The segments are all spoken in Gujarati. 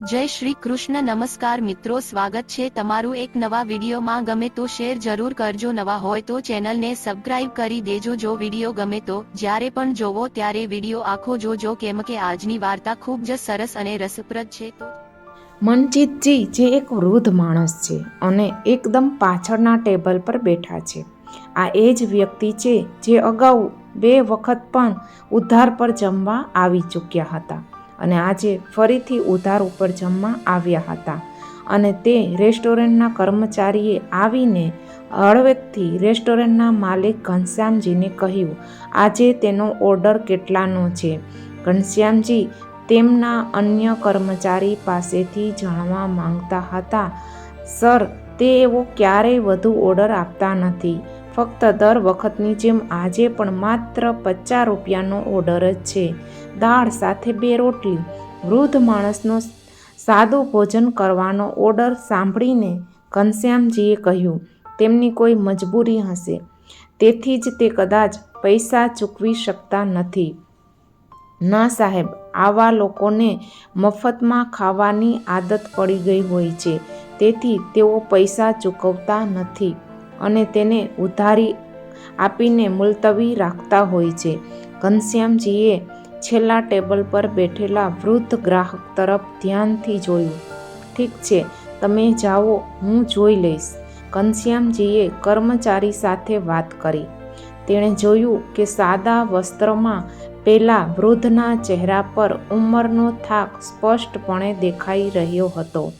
જય શ્રી કૃષ્ણ, નમસ્કાર મિત્રો, સ્વાગત છે તમારું એક નવા વિડીયોમાં. ગમે તો શેર જરૂર કરજો, નવા હોય તો ચેનલને સબસ્ક્રાઇબ કરી દેજો. જો વીડિયો ગમે તો, જ્યારે પણ જોવો ત્યારે વીડિયો આખો જોજો. કેમ કે આજની વાર્તા ખૂબ જ સરસ અને રસપ્રદ છે તો. મનજીતજી જે એક વૃદ્ધ માણસ છે અને એકદમ પાછળના ટેબલ પર બેઠા છે. આ એ જ વ્યક્તિ છે જે અગાઉ બે વખત પણ ઉધાર પર જમવા આવી ચૂક્યા હતા. અને આજે ફરીથી ઉધાર ઉપર જમવા આવ્યા હતા. અને તે રેસ્ટોરન્ટના કર્મચારીએ આવીને હળવેકથી રેસ્ટોરન્ટના માલિક ઘનશ્યામજીને કહ્યું, આજે તેનો ઓર્ડર કેટલાનો છે? ઘનશ્યામજી તેમના અન્ય કર્મચારી પાસેથી જાણવા માંગતા હતા, સર, તે એવો ક્યારેય વધુ ઓર્ડર આપતા નથી. ફક્ત દર વખતની જેમ આજે પણ માત્ર પચાસ રૂપિયાનો ઓર્ડર જ છે. દાળ સાથે બે રોટલી, વૃદ્ધ માણસનો સાદું ભોજન કરવાનો ઓર્ડર સાંભળીને ઘનશ્યામજીએ કહ્યું, તેમની કોઈ મજબૂરી હશે. તેથી જ તે કદાચ પૈસા ચૂકવી શકતા નથી. ના સાહેબ, આવા લોકોને મફતમાં ખાવાની આદત પડી ગઈ હોય છે. તેથી તેઓ પૈસા ચૂકવતા નથી. અને તેને ઉધારી આપીને મુલતવી રાખતા હોય છે. ઘનશ્યામજીએ છેલ્લા ટેબલ પર બેઠેલા વૃદ્ધ ગ્રાહક તરફ ધ્યાનથી જોયું. ઠીક છે, તમે જાઓ, હું જોઈ લઈશ. ઘનશ્યામજીએ કર્મચારી સાથે વાત કરી. તેણે જોયું કે સાદા વસ્ત્રમાં પેલા વૃદ્ધના ચહેરા પર ઉંમરનો થાક સ્પષ્ટપણે દેખાઈ રહ્યો હતો.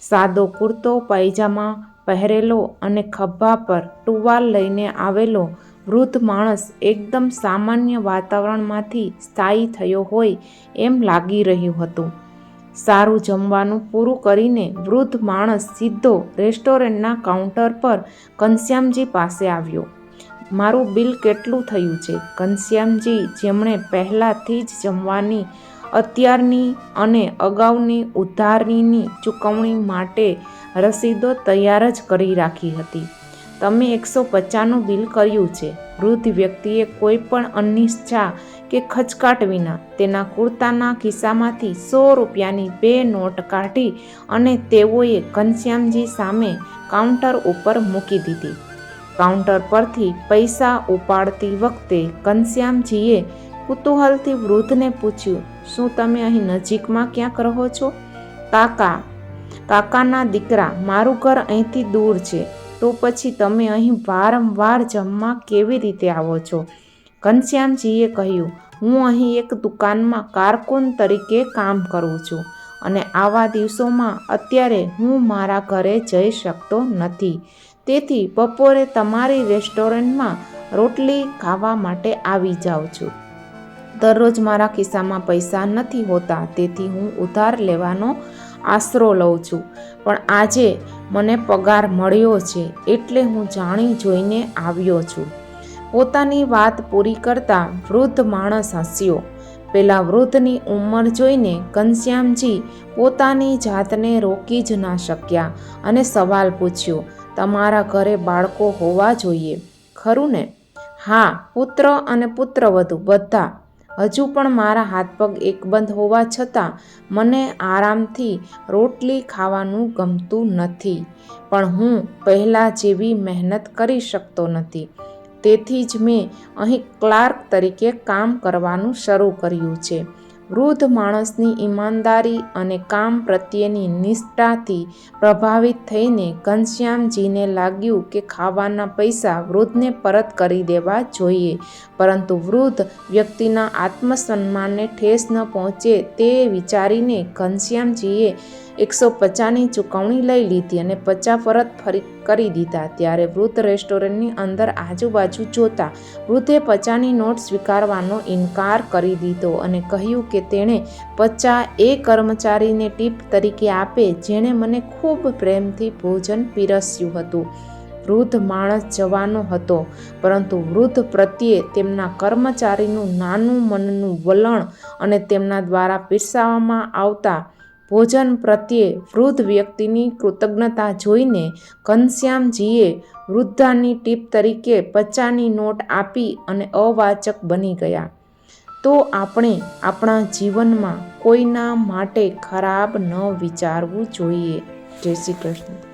સાદો કુર્તો, પાયજામા પહેરેલો અને ખભા પર ટુવાલ લઈને આવેલો વૃદ્ધ માણસ એકદમ સામાન્ય વાતાવરણમાંથી સ્થાયી થયો હોય એમ લાગી રહ્યું હતું. સારું જમવાનું પૂરું કરીને વૃદ્ધ માણસ સીધો રેસ્ટોરન્ટના કાઉન્ટર પર ઘનશ્યામજી પાસે આવ્યો. મારું બિલ કેટલું થયું છે? ઘનશ્યામજી, જેમણે પહેલાંથી જ જમવાની અત્યારની અને અગાઉની ઉધારીની ચૂકવણી માટે રસીદો તૈયાર જ કરી રાખી હતી. તમે એકસો પચાસનું બિલ કર્યું છે. વૃદ્ધ વ્યક્તિએ કોઈ પણ અનિચ્છા કે ખચકાટ વિના તેના કુર્તાના ખિસ્સામાંથી સો રૂપિયાની બે નોટ કાઢી અને તેઓએ ઘનશ્યામજી સામે કાઉન્ટર ઉપર મૂકી દીધી. કાઉન્ટર પરથી પૈસા ઉપાડતી વખતે ઘનશ્યામજીએ કુતૂહલથી વૃદ્ધને પૂછ્યું, શું તમે અહીં નજીકમાં ક્યાંક રહો છો? કાકા, કાકાના દીકરા, મારું ઘર અહીંથી દૂર છે. તો પછી તમે અહીં વારંવાર જમવા કેવી રીતે આવો છો? ઘનશ્યામજીએ કહ્યું, હું અહીં એક દુકાનમાં કારકુન તરીકે કામ કરું છું અને આવા દિવસોમાં અત્યારે હું મારા ઘરે જઈ શકતો નથી. તેથી બપોરે તમારી રેસ્ટોરન્ટમાં રોટલી ખાવા માટે આવી જાઉં છું. દરરોજ મારા ખિસ્સામાં પૈસા નથી હોતા, તેથી હું ઉધાર લેવાનો આશરો લઉં છું. પણ આજે મને પગાર મળ્યો છે એટલે હું જાણી જોઈને આવ્યો છું. પોતાની વાત પૂરી કરતા વૃદ્ધ માણસ હસ્યો. પેલા વૃદ્ધની ઉંમર જોઈને ઘનશ્યામજી પોતાની જાતને રોકી જ ના શક્યા અને સવાલ પૂછ્યો, તમારા ઘરે બાળકો હોવા જોઈએ? ખરું ને? હા, પુત્ર અને પુત્રવધુ, બધા હજુ પણ મારા હાથ પગ એકબંધ હોવા છતાં મને આરામથી રોટલી ખાવાનું ગમતું નથી. પણ હું પહેલાં જેવી મહેનત કરી શકતો નથી. તેથી જ મેં અહીં ક્લાર્ક તરીકે કામ કરવાનું શરૂ કર્યું છે. વૃદ્ધ માણસની ઈમાનદારી અને કામ પ્રત્યેની નિષ્ઠાથી પ્રભાવિત થઈને ઘનશ્યામજીને લાગ્યું કે ખાવાના પૈસા વૃદ્ધને પરત કરી દેવા જોઈએ. પરંતુ વૃદ્ધ વ્યક્તિના આત્મસન્માનને ઠેસ ન પહોંચે તે વિચારીને ઘનશ્યામજીએ એકસો પચાસની ચૂકવણી લઈ લીધી અને પચાસ પરત ફરી કરી દીધા. ત્યારે વૃદ્ધ રેસ્ટોરન્ટની અંદર આજુબાજુ જોતા વૃદ્ધે પચાની નોટ સ્વીકારવાનો ઇનકાર કરી દીધો અને કહ્યું કે તેણે પચા એ કર્મચારીને ટીપ તરીકે આપે, જેણે મને ખૂબ પ્રેમથી ભોજન પીરસ્યું હતું. વૃદ્ધ માણસ જવાનો હતો, પરંતુ વૃદ્ધ પ્રત્યે તેમના કર્મચારીનું નાનું મનનું વલણ અને તેમના દ્વારા પીરસાવવામાં આવતા ભોજન પ્રત્યે વૃદ્ધ વ્યક્તિની કૃતજ્ઞતા જોઈને ઘનશ્યામજીએ વૃદ્ધાની ટીપ તરીકે પચાની નોટ આપી અને અવાચક બની ગયા. તો આપણે આપણા જીવનમાં કોઈના માટે ખરાબ ન વિચારવું જોઈએ. જય શ્રી કૃષ્ણ.